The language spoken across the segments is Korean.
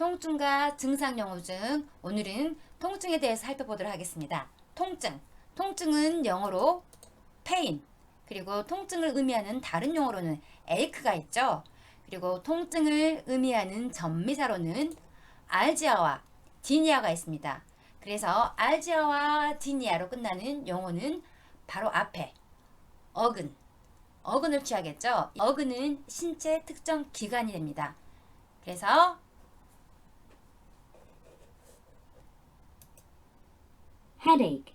통증과 증상 영어 중 오늘은 통증에 대해서 살펴보도록 하겠습니다. 통증. 통증은 영어로 pain. 그리고 통증을 의미하는 다른 용어로는 ache가 있죠. 그리고 통증을 의미하는 전미사로는 알지아와 디니아가 있습니다. 그래서 알지아와 디니아로 끝나는 용어는 바로 앞에 어근, 어근을 취하겠죠. 어근은 신체 특정 기관이 됩니다. 그래서 headache,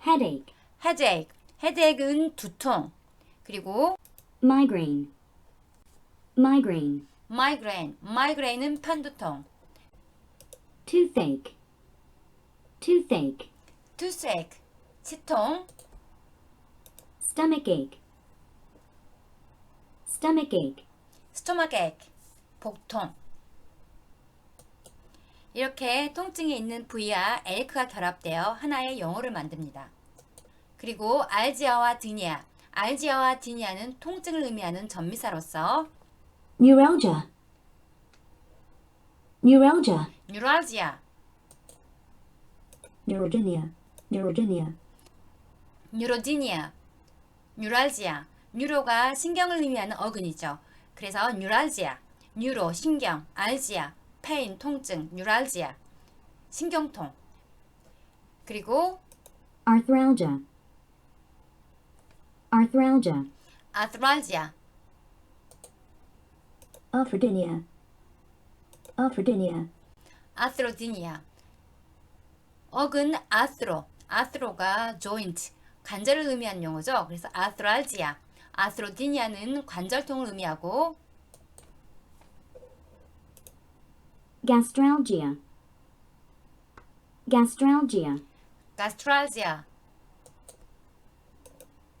headache, headache, headache은 두통, 그리고 migraine, migraine, migraine, migraine은 편두통, toothache, toothache, toothache, 치통, stomachache, stomachache, stomachache, 복통. 이렇게 통증이 있는 부위와 에이크가 결합되어 하나의 영어를 만듭니다. 그리고 알지아와 드니아, 알지아와 드니아는 통증을 의미하는 전미사로서 neuralgia, neuralgia, 뉴랄지아, neurogenia, neurogenia, 뉴로디니아, 뉴랄지아, 뉴로가 신경을 의미하는 어근이죠. 그래서 뉴랄지아, 뉴로 신경, 알지아, 페인 통증, 뉴랄지아, 신경통. 그리고 arthralgia, arthralgia, 아트랄지아, arthrodenia, arthrodenia, 아스로디니아. 어근 아스로, 아스로가 조인트, 관절을 의미하는 용어죠. 그래서 아스랄지아, 아스로디니아는 관절통을 의미하고 gastralgia, gastralgia, 가스트랄지아,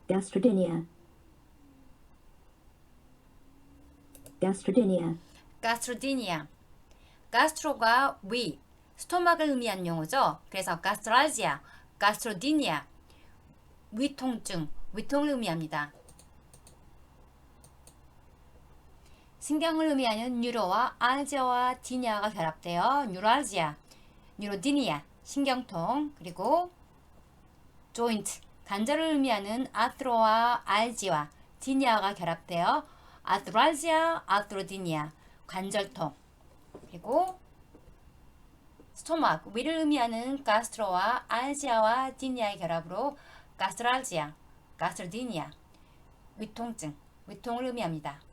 gastrodenia, gastrodenia, 가스트로디니아. 가스트로가 위, 스토막을 의미하는 용어죠. 그래서 가스트랄지아, 가스트로디니아. 위통증, 위통을 의미합니다. 신경을 의미하는 뉴로와 알지아와 디니아가 결합되어 뉴랄지아, 뉴로디니아, 신경통, 그리고 조인트, 관절을 의미하는 아트로와 알지와 디니아가 결합되어 아트랄지아, 아트로디니아, 관절통, 그리고 스토막, 위를 의미하는 가스트로와 알지아와 디니아의 결합으로 가스트랄지아, 가스트로디니아, 위통증, 위통을 의미합니다.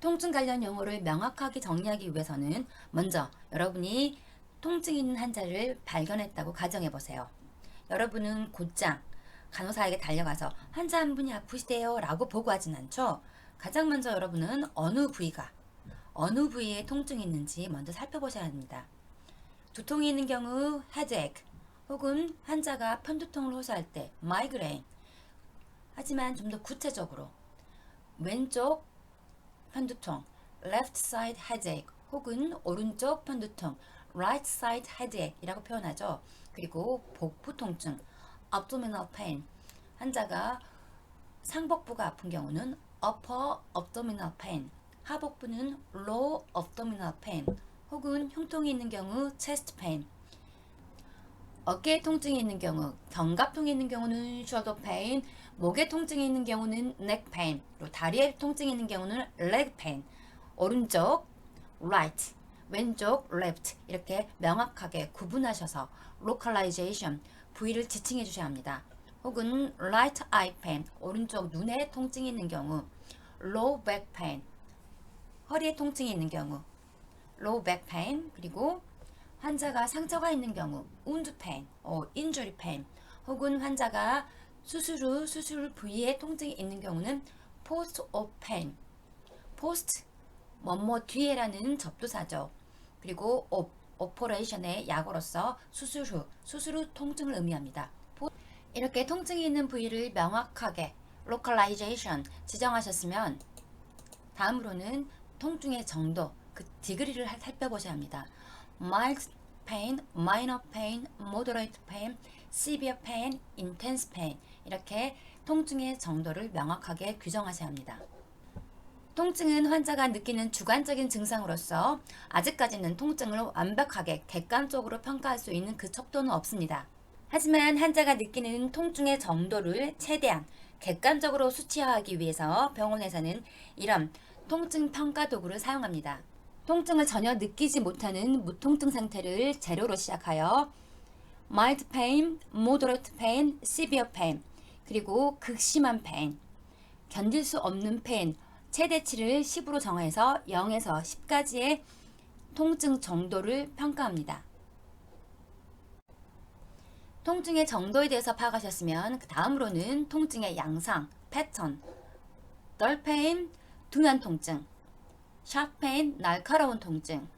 통증 관련 용어를 명확하게 정리하기 위해서는 먼저 여러분이 통증 있는 환자를 발견했다고 가정해 보세요. 여러분은 곧장 간호사에게 달려가서 환자 한 분이 아프시대요 라고 보고하진 않죠. 가장 먼저 여러분은 어느 부위가 어느 부위에 통증이 있는지 먼저 살펴보셔야 합니다. 두통이 있는 경우 헤드액 혹은 환자가 편두통을 호소할 때 마이그레인 하지만 좀 더 구체적으로 왼쪽 편두통 left side headache 혹은 오른쪽 편두통 right side headache이라고 표현하죠. 그리고 복부 통증 abdominal pain 환자가 상복부가 아픈 경우는 upper abdominal pain 하복부는 low abdominal pain 혹은 흉통이 있는 경우 chest pain 어깨에 통증이 있는 경우, 견갑통이 있는 경우는 shoulder pain, 목에 통증이 있는 경우는 neck pain, 다리에 통증이 있는 경우는 leg pain. 오른쪽 right, 왼쪽 left 이렇게 명확하게 구분하셔서 localization 부위를 지칭해 주셔야 합니다. 혹은 right eye pain, 오른쪽 눈에 통증이 있는 경우, low back pain, 허리에 통증이 있는 경우, low back pain 그리고 환자가 상처가 있는 경우 wound pain, 어, injury pain 혹은 환자가 수술 후 수술 부위에 통증이 있는 경우는 post op pain, post 뭐뭐 뒤에라는 접두사죠. 그리고 op, operation의 약어로서 수술 후 수술 후 통증을 의미합니다. 포- 이렇게 통증이 있는 부위를 명확하게 localization 지정하셨으면 다음으로는 통증의 정도, 그 디그리를 할- 살펴보셔야 합니다. mild pain, minor pain, moderate pain, severe pain, intense pain 이렇게 통증의 정도를 명확하게 규정하셔야 합니다. 통증은 환자가 느끼는 주관적인 증상으로서 아직까지는 통증을 완벽하게 객관적으로 평가할 수 있는 그 척도는 없습니다. 하지만 환자가 느끼는 통증의 정도를 최대한 객관적으로 수치화하기 위해서 병원에서는 이런 통증 평가 도구를 사용합니다. 통증을 전혀 느끼지 못하는 무통증 상태를 제로로 시작하여 mild pain, moderate pain, severe pain, 그리고 극심한 pain, 견딜 수 없는 pain, 최대치를 10으로 정해서 0에서 10까지의 통증 정도를 평가합니다. 통증의 정도에 대해서 파악하셨으면 그 다음으로는 통증의 양상, 패턴, 덜 페인, 둔한 통증, 샵 페인, 날카로운 통증,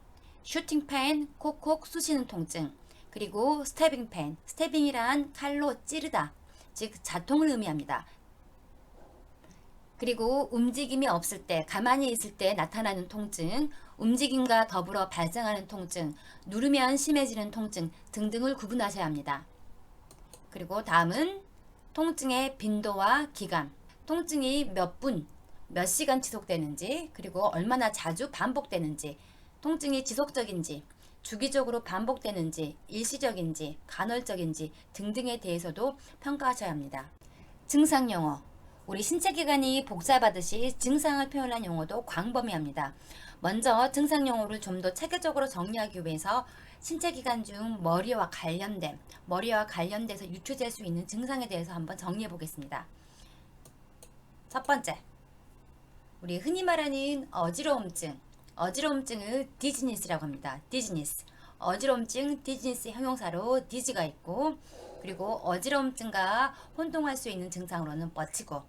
슈팅 페인, 콕콕 쑤시는 통증, 그리고 스태빙 페인, 스태빙이란 칼로 찌르다, 즉 자통을 의미합니다. 그리고 움직임이 없을 때, 가만히 있을 때 나타나는 통증, 움직임과 더불어 발생하는 통증, 누르면 심해지는 통증 등등을 구분하셔야 합니다. 그리고 다음은 통증의 빈도와 기간, 통증이 몇 분, 몇 시간 지속되는지, 그리고 얼마나 자주 반복되는지, 통증이 지속적인지, 주기적으로 반복되는지, 일시적인지, 간헐적인지 등등에 대해서도 평가하셔야 합니다. 증상 용어. 우리 신체 기관이 복잡하듯이 증상을 표현한 용어도 광범위합니다. 먼저 증상 용어를 좀 더 체계적으로 정리하기 위해서 신체 기관 중 머리와 관련된 머리와 관련돼서 유추될 수 있는 증상에 대해서 한번 정리해 보겠습니다. 첫 번째, 우리 흔히 말하는 어지러움증, 어지러움증을 디즈니스라고 합니다. 디즈니스. 어지러움증, 디즈니스 형용사로 디즈가 있고, 그리고 어지러움증과 혼동할 수 있는 증상으로는 버티고,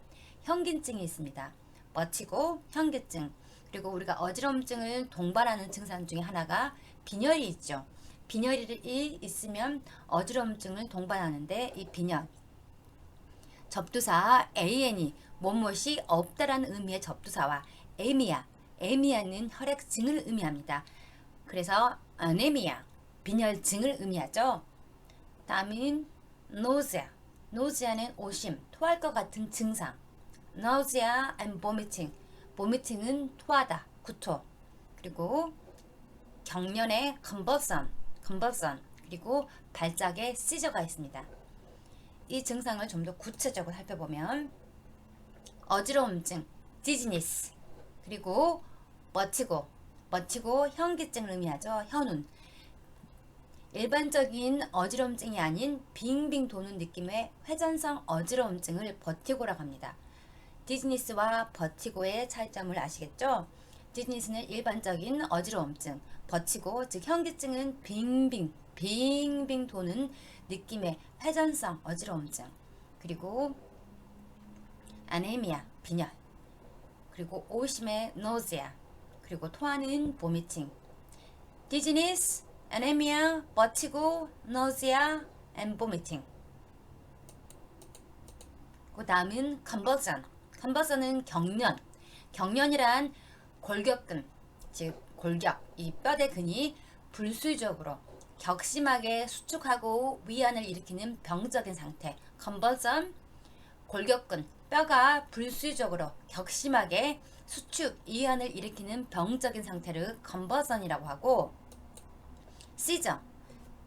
현기증이 있습니다. 버티고, 현기증. 그리고 우리가 어지러움증을 동반하는 증상 중에 하나가 빈혈이 있죠. 빈혈이 있으면 어지러움증을 동반하는데 이 빈혈 접두사 AN이 뭐뭇이 없다라는 의미의 접두사와 에미아, 에미아는 혈액증을 의미합니다. 그래서 아네미아, 빈혈증을 의미하죠. 다음은 nausea, nausea는 오심, 토할 것 같은 증상. nausea and vomiting, vomiting은 토하다, 구토. 그리고 경련의 convulsion, convulsion, 그리고 발작의 시저가 있습니다. 이 증상을 좀 더 구체적으로 살펴보면 어지러움증, 디즈니스, 그리고 버티고, 버티고 현기증을 의미하죠. 현운. 일반적인 어지러움증이 아닌 빙빙 도는 느낌의 회전성 어지러움증을 버티고라고 합니다. 디즈니스와 버티고의 차이점을 아시겠죠? 디즈니스는 일반적인 어지러움증, 버티고 즉 현기증은 빙빙 빙빙 도는 느낌의 회전성 어지러움증 그리고 아네미아 빈혈 그리고 오심의 노지아 그리고 토하는 보미팅 디즈니스 아네미아 버티고 노지아 앤 보미팅 그 다음은 컨버전 컨버전은 경련. 경련이란 골격근 즉 골격 이 뼈대 근이 불수적으로 격심하게 수축하고 위안을 일으키는 병적인 상태. 컨버전 골격근 뼈가 불수적으로 격심하게 수축 이완을 일으키는 병적인 상태를 컨버전이라고 하고 시저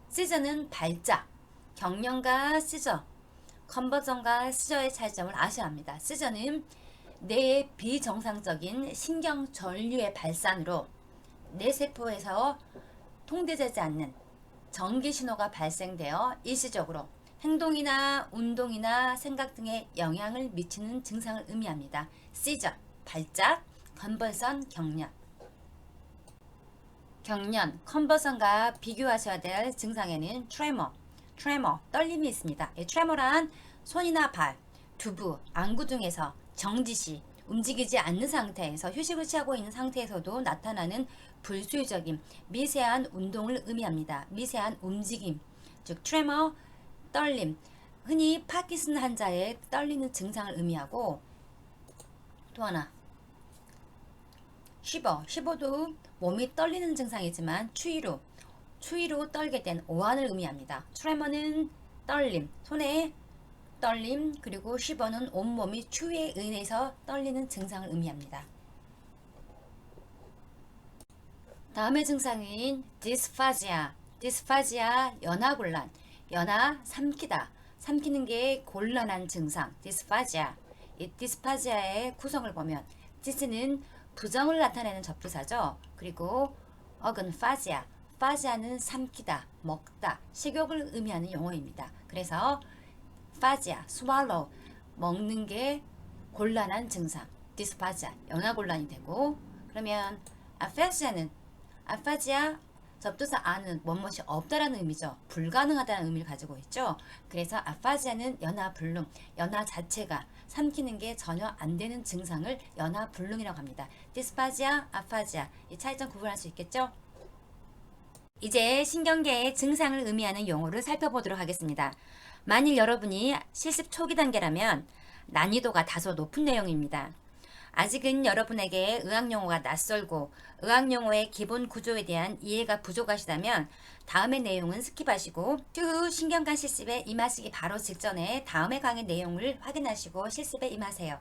시저는 발작 경련과 시저 컨버전과 시저의 차이점을 아셔야 합니다. 시저는 뇌의 비정상적인 신경 전류의 발산으로 뇌 세포에서 통제되지 않는 전기 신호가 발생되어 일시적으로 행동이나 운동이나 생각 등에 영향을 미치는 증상을 의미합니다. 시저, 발작, 컨버선, 경련. 경련, 컨버선과 비교하셔야 될 증상에는 트레머, 트레머, 떨림이 있습니다. 이 트레머란 손이나 발, 두부, 안구 등에서 정지시, 움직이지 않는 상태에서 휴식을 취하고 있는 상태에서도 나타나는 불수적인 미세한 운동을 의미합니다. 미세한 움직임, 즉 트레머, 떨림, 흔히 파키슨 환자의 떨리는 증상을 의미하고 또 하나 쉬버, 쉬버도 몸이 떨리는 증상이지만 추위로 추위로 떨게 된 오한을 의미합니다. 트레머는 떨림, 손에 떨림, 그리고 쉬버는 온몸이 추위에 의해서 떨리는 증상을 의미합니다. 다음의 증상인 디스파지아. 디스파지아 연하곤란. 연하 삼키다. 삼키는 게 곤란한 증상. 디스파지아. 이 디스파지아의 구성을 보면 디스는 부정을 나타내는 접두사죠. 그리고 어근 파지아. 파지아는 삼키다, 먹다, 식욕을 의미하는 용어입니다. 그래서 파지아, swallow 먹는 게 곤란한 증상. 디스파지아 연하곤란이 되고 그러면 아파지아는 아파지아 접두사 아는 뭐뭇이 없다라는 의미죠. 불가능하다는 의미를 가지고 있죠. 그래서 아파지아는 연하불능, 연하 자체가 삼키는 게 전혀 안 되는 증상을 연하불능이라고 합니다. 디스파지아, 아파지아 이 차이점 구분할 수 있겠죠? 이제 신경계의 증상을 의미하는 용어를 살펴보도록 하겠습니다. 만일 여러분이 실습 초기 단계라면 난이도가 다소 높은 내용입니다. 아직은 여러분에게 의학 용어가 낯설고 의학 용어의 기본 구조에 대한 이해가 부족하시다면 다음의 내용은 스킵하시고 추후 신경관 실습에 임하시기 바로 직전에 다음의 강의 내용을 확인하시고 실습에 임하세요.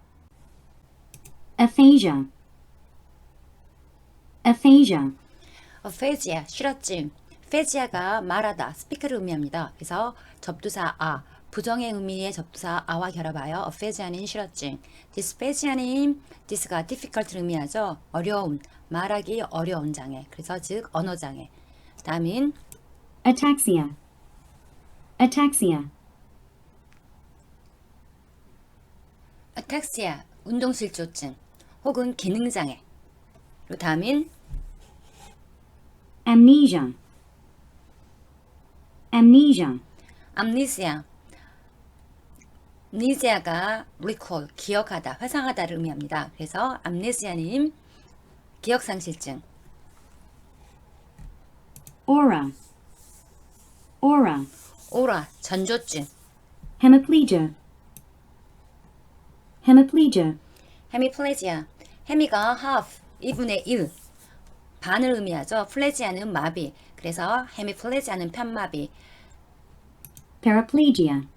aphasia, aphasia, 페지아, 실어증. 페지아가 말하다, 스피크를 의미합니다. 그래서 접두사 아, 부정의 의미의 접두사 아와 결합하여 어페지아는 실어증. 디스페지아는 디스가 difficult를 의미하죠. 어려운, 말하기 어려운 장애. 그래서 즉 언어 장애. 다음은 ataxia, ataxia, 아탁시아, 운동실조증 혹은 기능 장애. 그리고 다음은 amnesia, amnesia, 암니시아. 니지아가 recall, 기억하다, 회상하다를 의미합니다. 그래서 암네시아는 기억상실증. aura, aura, 오라, 전조증. hemiplegia, hemiplegia, 헤미플레지아. 헤미가 half, 2분의 1. 반을 의미하죠. 플레지아는 마비. 그래서 헤미플레지아는 편마비. paraplegia,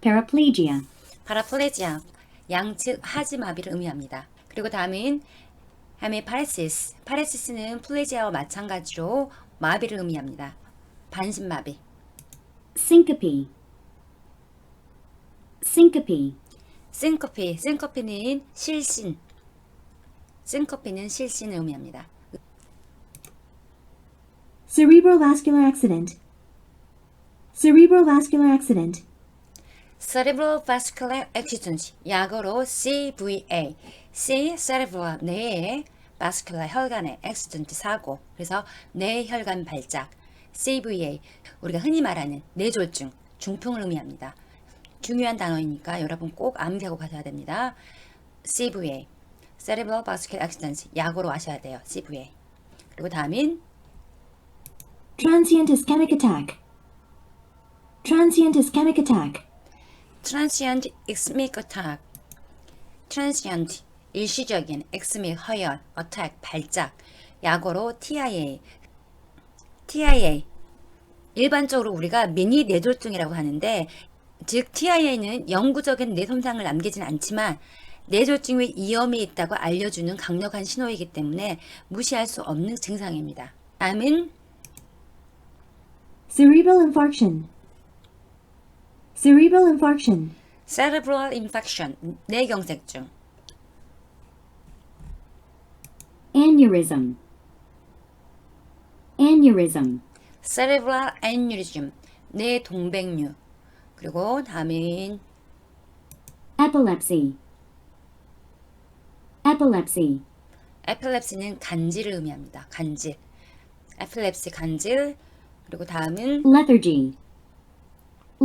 paraplegia, 파라플레지아. 양측 하지 마비를 의미합니다. 그리고 다음은 헤미파레시스. 파레시스는 플레지아와 마찬가지로 마비를 의미합니다. 반신마비. syncope, syncope, syncope. syncope는 실신. syncope는 실신을 의미합니다. cerebrovascular accident, cerebrovascular accident, cerebral vascular accident 약어로 CVA C cerebral 뇌의 vascular 혈관의 accident 사고 그래서 뇌혈관 발작 CVA 우리가 흔히 말하는 뇌졸중 중풍을 의미합니다 중요한 단어이니까 여러분 꼭 암기하고 가셔야 됩니다 CVA cerebral vascular accident 약어로 아셔야 돼요 CVA 그리고 다음인 transient ischemic attack, transient ischemic attack, transient ischemic attack. transient 일시적인 엑스믹 허열 attack 발작 약어로 TIA. TIA 일반적으로 우리가 미니 뇌졸중이라고 하는데 즉 TIA는 영구적인 뇌 손상을 남기진 않지만 뇌졸중 의 위험이 있다고 알려주는 강력한 신호이기 때문에 무시할 수 없는 증상입니다. 다음은 cerebral infarction, cerebral infarction, cerebral infarction 뇌경색증. aneurysm, aneurysm, cerebral aneurysm 뇌 동백류 그리고 다음은 epilepsy, epilepsy, epilepsy는 간질을 의미합니다. 간질 epilepsy 간질 그리고 다음은 lethargy,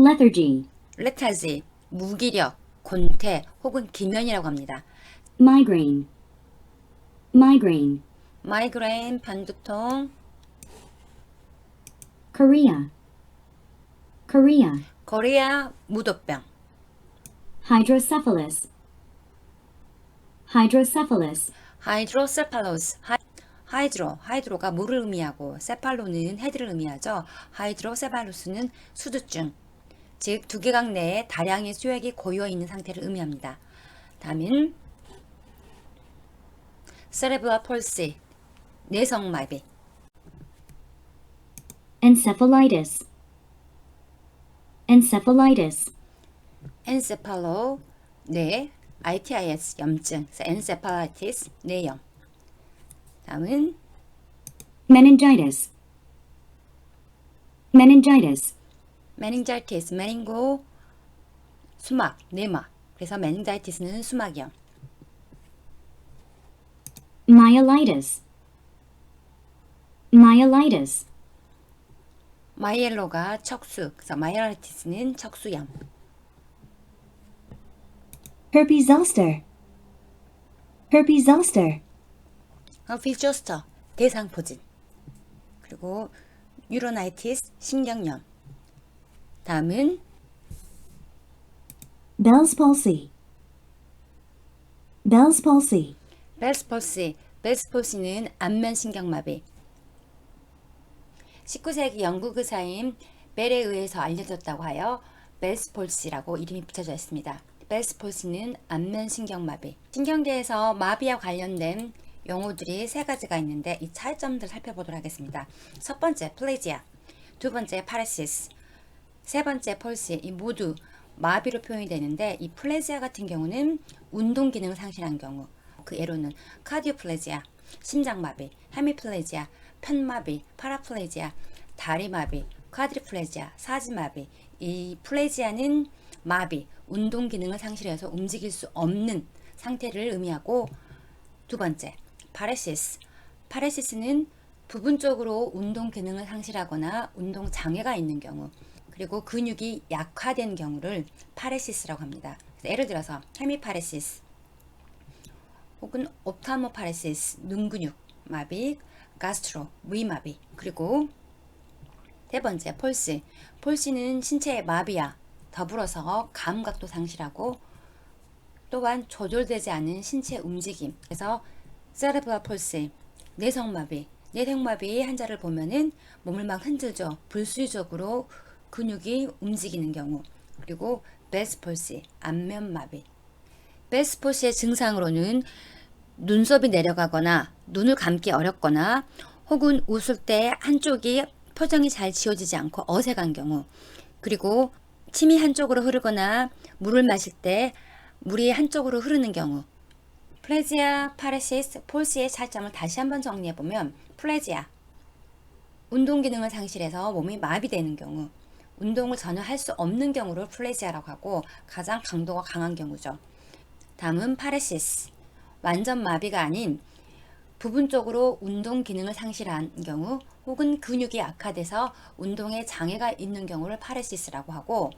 lethargy, lethargy 무기력 곤태 혹은 기면이라고 합니다. migraine, migraine, 마이그레인 편두통. Chorea, chorea, 코리아 무도병. Hydrocephalus, hydrocephalus, 하이, 하이드로 하이드로가 물을 의미하고 세팔로는 헤드를 의미하죠. 하이드로세팔로스는 수두증 즉 두개각 내에 다량의 수액이 고여 있는 상태를 의미합니다. 다음은 세레브라 폴시 내성 마비. encephalitis, encephalitis, encephalo 뇌 itis 염증 encephalitis 뇌염 다음은 meningitis, meningitis, meningitis meningo 수막 뇌막 그래서 meningitis는 수막염 myelitis, myelitis, 마이엘로가 척수 그래서 마이엘리티스는 척수염 herpes zoster, herpes zoster, herpes zoster 대상포진 그리고 유로나이티스 신경염 다음은 Bell's palsy, Bell's palsy, 벨스폴시 벨스폴시는 안면 신경마비. 19세기 영국 의사인 벨에 의해서 알려졌다고 하여 벨스폴시라고 이름이 붙여져 있습니다. 벨스폴시는 안면 신경마비. 신경계에서 마비와 관련된 용어들이 세 가지가 있는데 이 차이점들 살펴보도록 하겠습니다. 첫 번째 플레지아 두 번째 파레시스 세 번째 폴시 이 모두 마비로 표현이 되는데 이 플레지아 같은 경우는 운동 기능을 상실한 경우 그 예로는 카디오플레지아 심장마비 헤미플레지아 편마비 파라플레지아 다리마비 쿼드리플레지아 사지마비. 이 플레지아는 마비 운동 기능을 상실해서 움직일 수 없는 상태를 의미하고 두 번째 파레시스. 파레시스는 부분적으로 운동 기능을 상실하거나 운동 장애가 있는 경우 그리고 근육이 약화된 경우를 파레시스라고 합니다. 예를 들어서 헤미파레시스 혹은 옵탈모파레시스 눈근육 마비 가스트로 위마비 그리고 세 번째 폴시 폴시는 신체의 마비와 더불어서 감각도 상실하고 또한 조절되지 않은 신체 움직임. 그래서 세레브랄 폴시 뇌성마비. 뇌성마비 환자를 보면은 몸을 막 흔들죠. 불수적으로 근육이 움직이는 경우 그리고 베스폴시 안면마비. 베스포시의 증상으로는 눈썹이 내려가거나 눈을 감기 어렵거나 혹은 웃을 때 한쪽이 표정이 잘 지어지지 않고 어색한 경우 그리고 침이 한쪽으로 흐르거나 물을 마실 때 물이 한쪽으로 흐르는 경우. 플레지아, 파레시스, 폴시의 차이점을 다시 한번 정리해 보면 플레지아 운동 기능을 상실해서 몸이 마비되는 경우 운동을 전혀 할 수 없는 경우를 플레지아라고 하고 가장 강도가 강한 경우죠. 다음은 파레시스. 완전 마비가 아닌 부분적으로 운동 기능을 상실한 경우 혹은 근육이 약화돼서 운동에 장애가 있는 경우를 파레시스라고 하고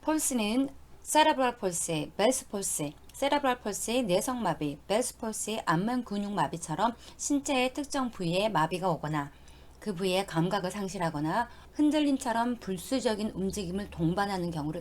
폴스는 세레브랄 폴시, 벨스 폴시, 세레브랄 폴시, 뇌성마비, 벨스 폴시, 안면 근육 마비처럼 신체의 특정 부위에 마비가 오거나 그 부위의 감각을 상실하거나 흔들림처럼 불수적인 움직임을 동반하는 경우를